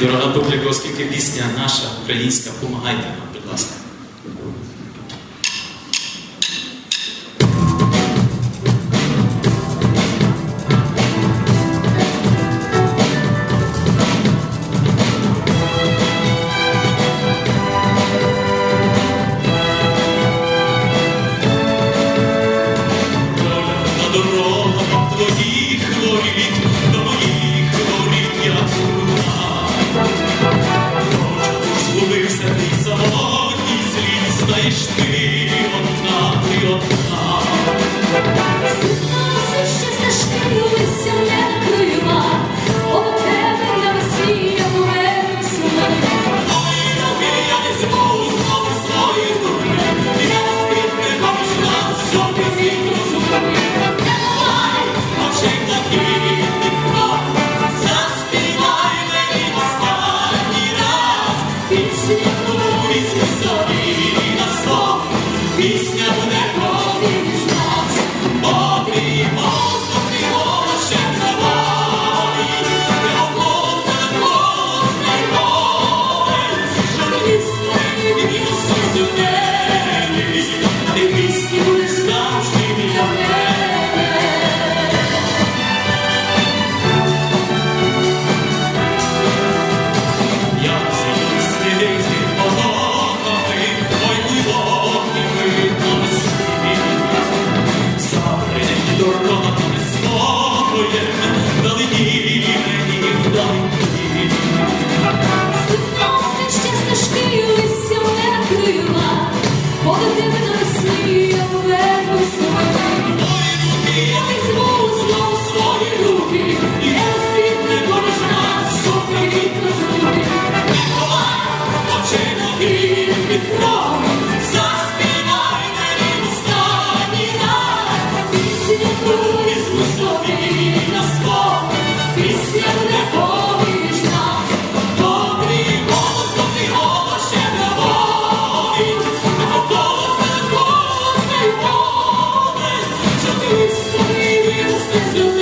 Дорога публіка, оскільки пісня наша українська, помагайте нам, будь ласка. Дорога твоїх воріт, Лиш ти to give is you.